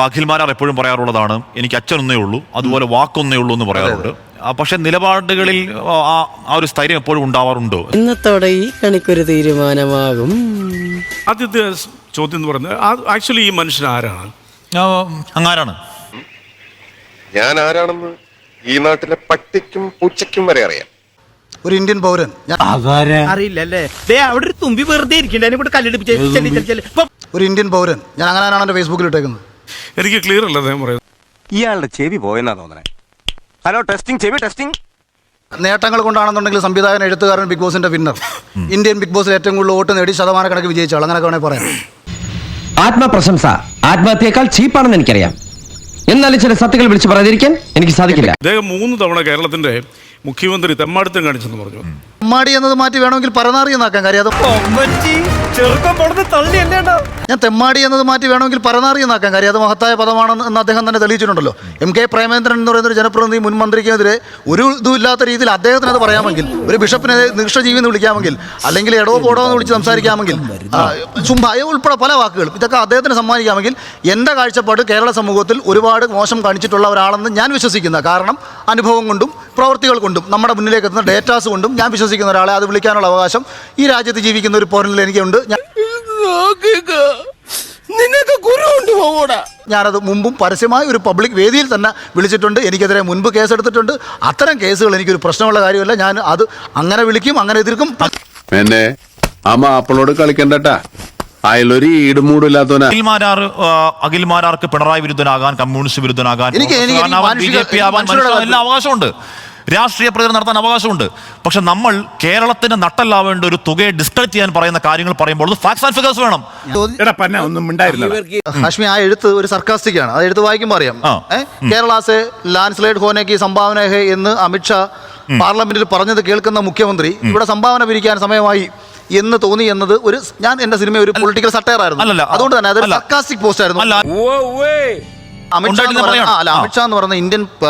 അഖിൽമാരാർ എപ്പോഴും പറയാറുള്ളതാണ് എനിക്ക് അച്ഛനൊന്നേ ഉള്ളൂ അതുപോലെ വാക്കൊന്നേ ഉള്ളൂ എന്ന് പറയാറുണ്ട്. പക്ഷെ നിലപാടുകളിൽ ആ, ഒരു സ്ഥൈര്യം എപ്പോഴും ഉണ്ടാവാറുണ്ടോ. ഇന്നത്തോടെ ഈ കണിക്കൊരു തീരുമാനമാകും. ആദ്യത്തെ ചോദ്യം എന്ന് പറയുന്നത് ആക്ച്വലി ഈ മനുഷ്യൻ ആരാണ്? അങ്ങാരാണ്? ഞാൻ ആരാണെന്ന് ഈ നാട്ടിലെ പട്ടിക്കും പൂച്ചയ്ക്കും വരെ അറിയാം. ഒരു ഇന്ത്യൻ പൗരൻ. ഞാൻ അറിയില്ലല്ലേ? ദേ അവിടെ ഒരു തുമ്പി വെറുതെ ഇരിക്കണ്ടേ? കല്ലെടുപ്പിച്ച് ഒരു ഇന്ത്യൻ പൗരൻ. ഞാൻ അങ്ങനെയാണ് എന്റെ ഫേസ്ബുക്കിൽ ഇട്ടേക്കുന്നത്. എനിക്ക് ക്ലിയർ അല്ല അദ്ദേഹം പറയുന്നത്. ഇയാളുടെ ചെവി പോയെന്നാ തോന്നണേ. ഹലോ ടെസ്റ്റിംഗ് ചെവി ടെസ്റ്റിംഗ് നേട്ടങ്ങൾ കൊണ്ടാണെന്നുണ്ടെങ്കിൽ സംവിധായകൻ എഴുത്തുകാരൻ ബിഗ് ബോസിന്റെ വിന്നർ ഇന്ത്യൻ ബിഗ് ബോസിൽ ഏറ്റവും കൂടുതൽ വോട്ട് നേടി ശതമാനക്കണക്ക് വിജയിച്ച അങ്ങനെയൊക്കെ വേണമെങ്കിൽ പറയാം. ആത്മപ്രശംസ ആത്മഹത്യയേക്കാൾ ചീപ്പാണെന്ന് എനിക്കറിയാം. എന്നാലും ചില സത്യങ്ങൾ വിളിച്ചു പറയാതിരിക്കാൻ എനിക്ക് സാധിക്കില്ല. അദ്ദേഹം മൂന്ന് തവണ കേരളത്തിന്റെ മുഖ്യമന്ത്രി തെമ്മാടിത്തം കാണിച്ചെന്ന് പറഞ്ഞു. തെമ്മാടി എന്നത് മാറ്റി വേണമെങ്കിൽ പരനാറി എന്നാക്കാൻ കാര്യം അത് ഞാൻ തെമ്മാടി എന്നത് മാറ്റി വേണമെങ്കിൽ പരനാറി എന്നാക്കാൻ കാര്യം അത് മഹത്തായ പദമാണെന്ന് എന്ന് അദ്ദേഹം തന്നെ തെളിയിച്ചിട്ടുണ്ടല്ലോ. എം കെ പ്രേമേന്ദ്രൻ എന്ന് പറയുന്ന ഒരു ജനപ്രതിനിധി മുൻ മന്ത്രിക്കെതിരെ ഒരു ഇതുമില്ലാത്ത രീതിയിൽ അദ്ദേഹത്തിന് അത് പറയാമെങ്കിൽ ഒരു ബിഷപ്പിനെ നിഷ്ഠജീവി എന്ന് വിളിക്കാമെങ്കിൽ അല്ലെങ്കിൽ എടോ പോടോ എന്ന് വിളിച്ച് സംസാരിക്കാമെങ്കിൽ ചുംബായ ഉൾപ്പെടെ പല വാക്കുകളും ഇതൊക്കെ അദ്ദേഹത്തിന് സമ്മാനിക്കാമെങ്കിൽ എന്റെ കാഴ്ചപ്പാട് കേരള സമൂഹത്തിൽ ഒരുപാട് മോശം കാണിച്ചിട്ടുള്ള ഒരാളെന്ന് ഞാൻ വിശ്വസിക്കുന്ന കാരണം അനുഭവം കൊണ്ടും പ്രവർത്തികൾ കൊണ്ടും നമ്മുടെ മുന്നിലേക്ക് എത്തുന്ന ഡേറ്റാസ് കൊണ്ടും ഞാൻ വിശ്വസിക്കുന്ന ഒരാളെ അത് വിളിക്കാനുള്ള അവകാശം ഈ രാജ്യത്ത് ജീവിക്കുന്ന ഒരു പൗരനിൽ എനിക്കുണ്ട്. ഞാനത് മുമ്പും പരസ്യമായ ഒരു പബ്ലിക് വേദിയിൽ തന്നെ വിളിച്ചിട്ടുണ്ട്. എനിക്കെതിരെ മുൻപ് കേസെടുത്തിട്ടുണ്ട്. അത്തരം കേസുകൾ എനിക്കൊരു പ്രശ്നമുള്ള കാര്യമല്ല. ഞാൻ അത് അങ്ങനെ വിളിക്കും അങ്ങനെ എതിർക്കും. എന്നെ അപ്പളോട് മാപ്പിളോട് കളിക്കണ്ടട്ടാ അയലൊരു ഈടുമൂടില്ലാത്തവനാ. അഖിൽമാരാർ അഖിൽമാരാർക്ക് പിണറായി വിരുദ്ധനാകാൻ കമ്മ്യൂണിസ്റ്റ് വിരുദ്ധനാകാൻ ബി മാനുഷിക- ജെ പി ആവാൻ എല്ലാ അവകാശമുണ്ട്. രാഷ്ട്രീയ പ്രചരണം നടത്താൻ അവകാശമുണ്ട്. പക്ഷെ നമ്മൾ കേരളത്തിന്റെ നട്ടല്ലാവേണ്ട ഒരു തുകയെ ഡിസ്കസ് ചെയ്യാൻ പറയുന്ന കാര്യങ്ങൾ പറയുമ്പോൾ ഫാക്ട്സ് ആൻഡ് ഫിഗേഴ്സ് വേണം. എടാ പന്ന ഒന്നും ഉണ്ടായിരുന്നില്ല ഹാഷ്മി ആ എഴുത്ത് ഒരു സർക്കാസ്റ്റിക് ആണ്. ആ എഴുത്ത് വായിക്കുമ്പോൾ അറിയാം. കേരളാസ് കേരളാസെ ലാൻഡ് സ്ലൈഡ് ഹോനേക്ക് സംഭാവന ഹേ എന്ന് അമിത്ഷാ പാർലമെന്റിൽ പറഞ്ഞത് കേൾക്കുന്ന മുഖ്യമന്ത്രി ഇവിടെ സംഭാവന പിരിക്കാൻ സമയമായി. എന്ന് തോന്നി എന്നത് ഒരു ഞാൻ എന്റെ സിനിമ ഒരു പൊളിറ്റിക്കൽ സട്ടയർ ആയിരുന്നു. അല്ലല്ല. അതുകൊണ്ട് തന്നെ അതൊരു. സർക്കാസ്റ്റിക് പോസ്റ്റ് ആയിരുന്നു. അമിത്ഷാ എന്ന് പറയുന്ന- ആ, അല്ല അമിത്ഷാ എന്ന് പറയുന്ന ഇന്ത്യൻ ആ,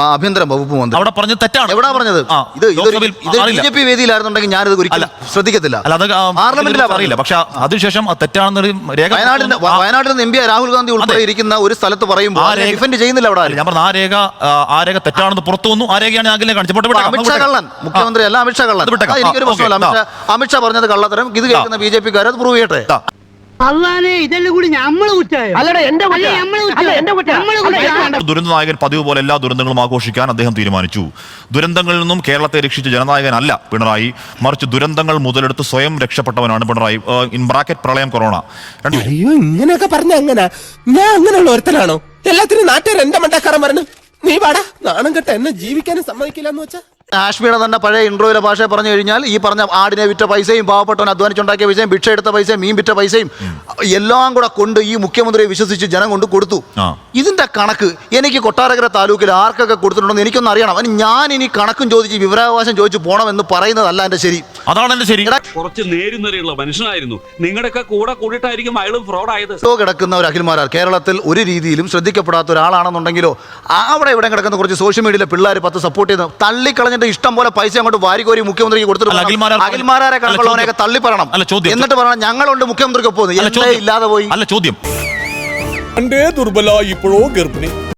ആ, ആഭ്യന്തര വകുപ്പ് മന്ത്രി. അവിടെ പറഞ്ഞത് തെറ്റാണ്. എവിടാ പറഞ്ഞത്? ആ, ഇത് ഇതൊരു ലോക്സഭയിൽ ഇത് ബി അറിയില്ല. ജെ പി വേദിയിലായിരുന്നുണ്ടെങ്കിൽ ഞാനിത് ഒരിക്കലും ശ്രദ്ധിക്കത്തില്ല. അല്ല അത് പാർലമെന്റിലാ അറിയില്ല. പക്ഷെ അതിനുശേഷം അത് തെറ്റാണെന്നൊരു രേഖ വയനാടിന്റെ ആ, വയനാട്ടിൽ നിന്ന് എം പി രാഹുൽ ഗാന്ധി ഉൾപ്പെടെ ഇരിക്കുന്ന ഒരു സ്ഥലത്ത് പറയുമ്പോൾ ആ രേഖ- ഡിഫെൻഡ് ചെയ്യുന്നില്ല അവിടെ ആരും. ഞാൻ പറഞ്ഞ ആ രേഖ ആ, ആ രേഖ തെറ്റാണെന്ന് പുറത്തു വന്നു. ആ രേഖയാണ് ഞാൻ അഖിലിനെ കാണിച്ചത്. പോട്ടെ, വിട്ടേക്കാം, അമിത്ഷാ വിട്ടേക്കാം. കള്ളൻ. മുഖ്യമന്ത്രി അല്ല അമിത്ഷാ കള്ളൻ. അത് വിട്ടേക്കാം. ആ, എനിക്കൊരു ഓക്കേ, അമിത്ഷാ അമിത്ഷാ പറഞ്ഞത് കള്ളത്തരം. ഇത് കേൾക്കുന്ന ബി ജെ പിക്കാർ അത് പ്രൂവ് ചെയ്യട്ടെ. അള്ളാനെ ഇതെല്ലാം കൂടി നമ്മൾ കുറ്റായോ ദുരന്ത നായകൻ പതിവ് പോലെ എല്ലാ ദുരന്തങ്ങളും ആഘോഷിക്കാൻ അദ്ദേഹം തീരുമാനിച്ചു. ദുരന്തങ്ങളിൽ നിന്നും കേരളത്തെ രക്ഷിച്ച ജനനായകൻ അല്ല പിണറായി. മറിച്ച് ദുരന്തങ്ങൾ മുതലെടുത്ത് സ്വയം രക്ഷപ്പെട്ടവനാണ് പിണറായി. ഇൻ ബ്രാക്കറ്റ് പ്രളയം കൊറോണ. രണ്ട്. അയ്യോ ഇങ്ങനെയൊക്കെ പറഞ്ഞ അങ്ങനെ ഞാൻ അങ്ങനെയുള്ള ഒരുത്തനാണോ? എല്ലാത്തിനും നാട്ടുകാർ എന്റെ മണ്ടക്കാരൻ പറഞ്ഞു നീ വാടാ നാണം കെട്ട എന്നെ ജീവിക്കാനും സമ്മതിക്കില്ല എന്ന് വെച്ചാ? ആഷ്മിയുടെ തന്നെ പഴയ ഇൻട്രോയിലെ ഭാഷ പറഞ്ഞു കഴിഞ്ഞാൽ ഈ പറഞ്ഞ ആടിനെ വിറ്റ പൈസയും പാവപ്പെട്ടവൻ അധ്വാനിച്ചുണ്ടാക്കിയ പൈസയും ഭിക്ഷ എടുത്ത പൈസയും മീൻ വിറ്റ പൈസയും എല്ലാം കൂടെ കൊണ്ട് ഈ മുഖ്യമന്ത്രിയെ വിശ്വസിച്ച് ജനം കൊണ്ട് കൊടുത്തു. ഇതിന്റെ കണക്ക് എനിക്ക് കൊട്ടാരക്കര താലൂക്കിൽ ആർക്കൊക്കെ കൊടുത്തിട്ടുണ്ടെന്ന് എനിക്കൊന്നും അറിയണം. അതിന് ഞാൻ ഇനി കണക്കും ചോദിച്ച് വിവരാവകാശം ചോദിച്ചു പോകണമെന്ന് പറയുന്നതല്ല എന്റെ ശരി. അതാണ് എന്റെ ശരി. കുറച്ച് നേരുന്നറിയുള്ള മനുഷ്യനായിരുന്നു. നിങ്ങളുടെയൊക്കെ കൂടെ കൂടിയിട്ടായിരിക്കും അയാളും ഫ്രോഡ് ആയത് കിടക്കുന്ന ഒരു അഖിൽമാരാർ കേരളത്തിൽ ഒരു രീതിയിലും ശ്രദ്ധിക്കപ്പെടാത്ത ഒരാളാണെന്നുണ്ടെങ്കിലോ അവിടെ ഇവിടെ കിടക്കുന്ന കുറച്ച് സോഷ്യൽ മീഡിയയിലെ പിള്ളേർ പത്ത് സപ്പോർട്ട് ചെയ്ത് തള്ളിക്കളഞ്ഞിട്ട് ഇഷ്ടം പോലെ പൈസ അങ്ങോട്ട് വാരിക്കോരി മുഖ്യമന്ത്രിക്ക് കൊടുത്തിട്ട് അഖിൽമാരെ കണക്കുള്ളവനെയൊക്കെ ചോദ്യം. തള്ളി പറയണം അല്ല, ചോദ്യം. എന്നിട്ട് പറയണം ഞങ്ങളുണ്ട് മുഖ്യമന്ത്രിക്ക് ഒപ്പം. അല്ല ഇല്ലാതെ പോയി? അല്ല ചോദ്യം. ദുർബല ഇപ്പോഴോ ഗർഭിണി?